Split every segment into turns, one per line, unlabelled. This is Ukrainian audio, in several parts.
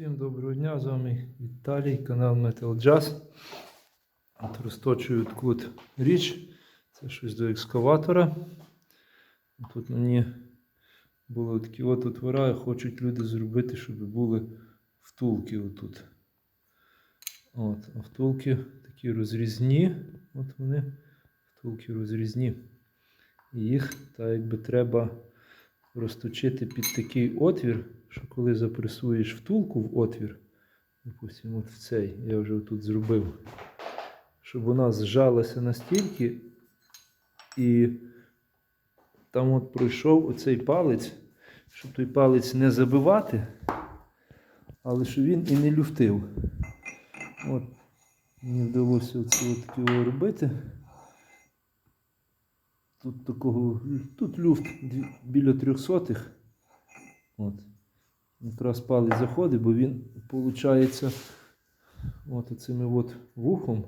Всім доброго дня, з вами Віталій, канал Metal Jazz. От розточую таку річ. Це щось до екскаватора. Тут мені були такі от отвора, хочуть люди зробити, щоб були втулки отут. От, а втулки такі розрізні. От вони, втулки розрізні. І їх так якби треба розточити під такий отвір, що коли запресуєш втулку в отвір, допустимо, от в цей, я вже тут зробив, щоб вона зжалася настільки, і там от пройшов оцей палець, щоб той палець не забивати, але щоб він і не люфтив. От, мені вдалося оце от робити. Тут такого, тут люфт біля трьохсотих. От. Якраз палець заходить, бо він, виходить, от оцими от вухом,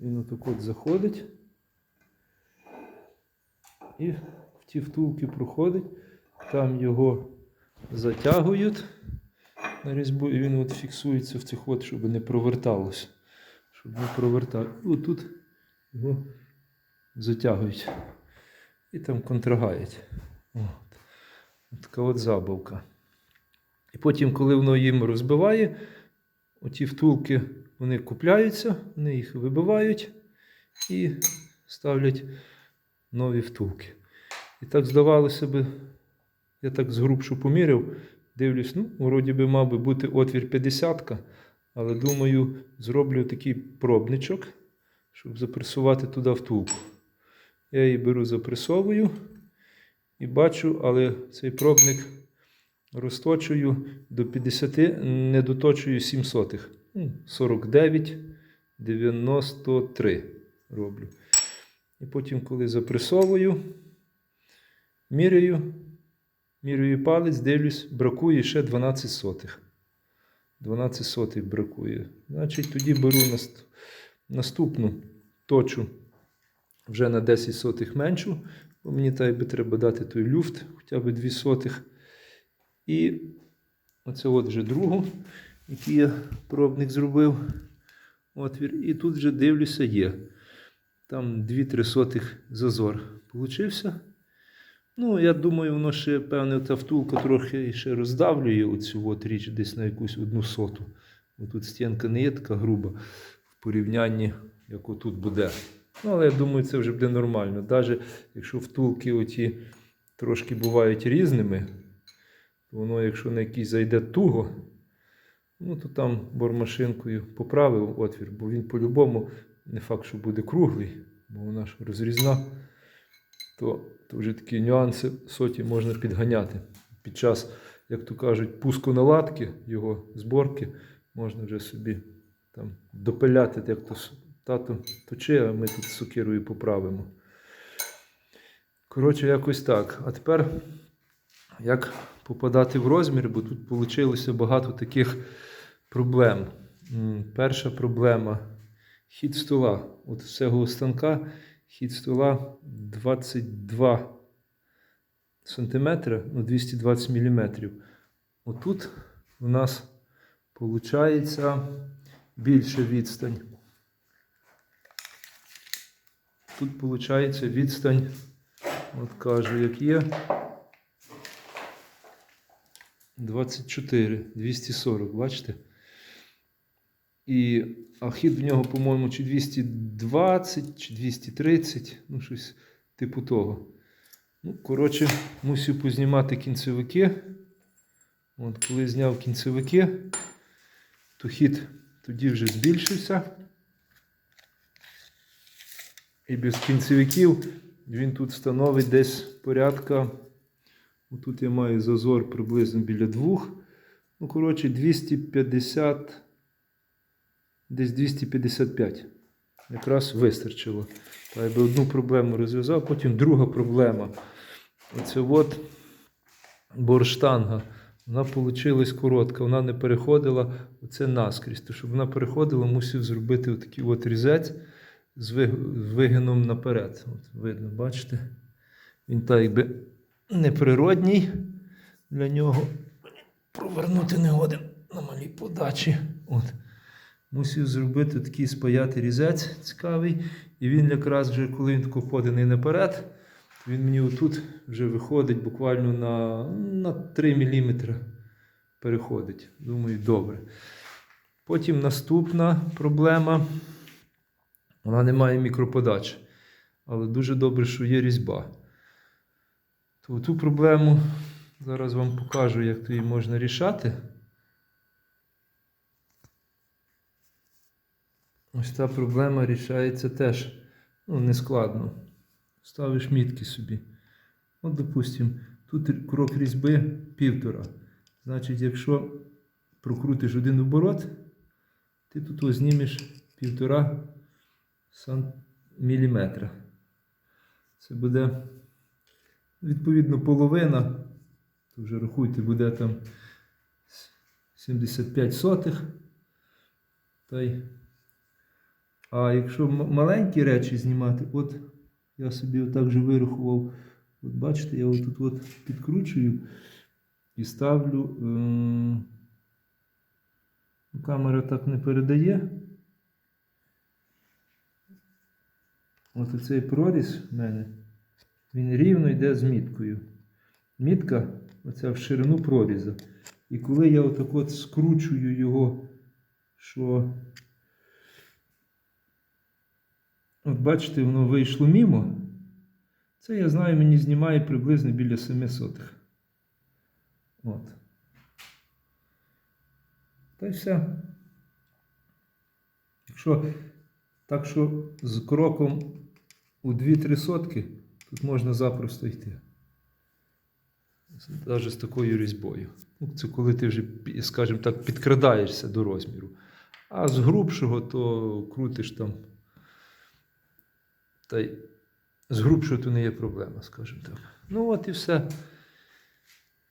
він отак от заходить. І в ті втулки проходить, там його затягують на різьбу, і він от фіксується в цих от, щоб не проверталося. Щоб не проверталося. І отут його затягують. І там контрагають. От. Така от забавка. І потім, коли воно їм розбиває, оті втулки вони купляються, вони їх вибивають і ставлять нові втулки. І так здавалося би, я так згрубшу поміряв, дивлюсь, ну, вроді би мав би бути отвір 50, але думаю, зроблю такий пробничок, щоб запресувати туди втулку. Я її беру, запресовую і бачу, але цей пробник розточую до 50, не доточую 7 сотих. Ну, 49, 93 роблю. І потім, коли запресовую, міряю, міряю палець, дивлюсь, бракує ще 12 сотих. 12 сотих бракує. Значить, тоді беру наступну точу вже на 10 сотих меншу, бо мені так би треба дати той люфт, хоча б 2 сотих. І оце от вже другу, який я пробник зробив. Отвір. І тут вже дивлюся, є. Там 2-3 сотих зазор получився. Ну, я думаю, воно ще, певне, та втулка трохи ще роздавлює оцю от річ десь на якусь одну соту. Бо тут стінка не є така груба в порівнянні, як отут буде. Ну, але я думаю, це вже буде нормально. Навіть якщо втулки оті трошки бувають різними, то воно, якщо на якийсь зайде туго, ну то там бормашинкою поправив отвір, бо він по-любому не факт, що буде круглий, бо вона ж розрізна, то, то вже такі нюанси соті можна підганяти. Під час, як то кажуть, пуску наладки, його зборки, можна вже собі там допиляти, як то тато точи, а ми тут сокирою поправимо. Коротше, якось так. А тепер як попадати в розмір, бо тут вийшло багато таких проблем. Перша проблема хід стола. От з цього станка хід стола 22 см, ну 220 мм. Отут у нас виходить більша відстань. Тут виходить відстань, от кажу, як є. 24, 240, бачите? І хід в нього, по-моєму, чи 220, чи 230, ну щось типу того. Ну, коротше, мусив познімати кінцевики. От коли зняв кінцевики, то хід тоді вже збільшився. І без кінцевиків він тут становить десь порядка. Тут я маю зазор приблизно біля двох. Ну, коротше, 250, десь 255. Якраз вистачило. Та я би одну проблему розв'язав, потім друга проблема. Оце от борштанга. Вона вийшла коротка, вона не переходила оце наскрізь. То, щоб вона переходила, мусив зробити отакий от різець з вигином наперед. От видно, бачите? Він так якби неприродній для нього. Провернути не годен. Намалював. малій подачі. От. Мусив зробити такий спаяти різець цікавий. І він якраз вже, коли він тако поданий наперед, то він мені отут вже виходить буквально на, на 3 мм переходить. Думаю, добре. Потім наступна проблема. Вона не має мікроподачі. Але дуже добре, що є різьба. То ту проблему зараз вам покажу, як то її можна рішати. Ось та проблема рішається теж ну, нескладно. Ставиш мітки собі. От, допустимо, тут крок різьби півтора. Значить, якщо прокрутиш один оборот, ти тут знімеш півтора міліметра. Це буде відповідно половина. То вже рахуйте, буде там 75 сотих. Та й а якщо маленькі речі знімати, от я собі отак же вирахував. От бачите, я отут от підкручую і ставлю. ем, ну, Камера так не передає. От оцей проріз в мене, він рівно йде з міткою. Мітка оця в ширину проріза. І коли я отак от скручую його, що От бачите, воно вийшло мімо. Це я знаю, мені знімає приблизно біля 7 сотих. От. Та й все. Якщо так що з кроком у 2-3 сотки, тут можна запросто йти. Навіть з такою різьбою. Ну, це коли ти вже, скажімо так, підкрадаєшся до розміру. А з грубшого, то крутиш там. Та й з грубшого то не є проблема, скажімо так. Ну от і все.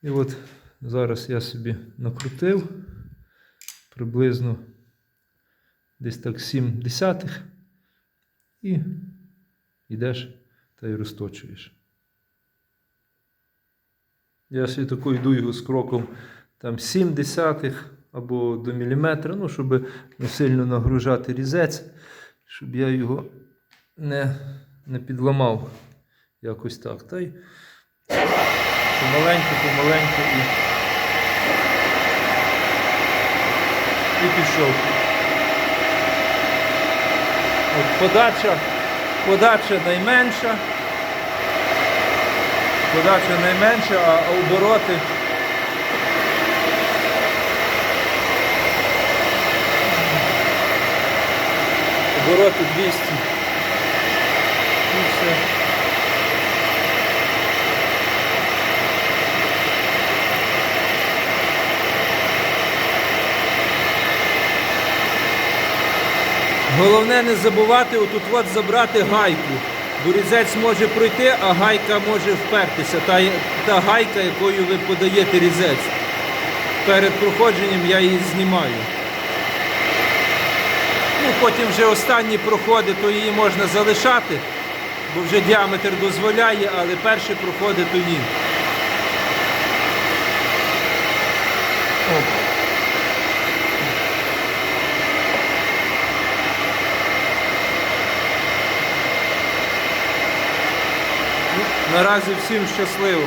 І от зараз я собі накрутив приблизно десь так 7 десятих і йдеш та й розточуєш. Я собі тако йду його з кроком там 7 десятих або до міліметра, ну, щоб не сильно нагружати різець, щоб я його не, не підламав якось так. Та й помаленьку, помаленьку і, і пішов. От подача, подача найменша. Подача найменша, а обороти. Обороти 200. Головне не забувати отут от забрати гайку. Бо різець може пройти, а гайка може впертися. Та, та гайка, якою ви подаєте різець. Перед проходженням я її знімаю. Ну, потім вже останні проходи, то її можна залишати, бо вже діаметр дозволяє, але перші проходи то ні. О. Наразі всім щасливо.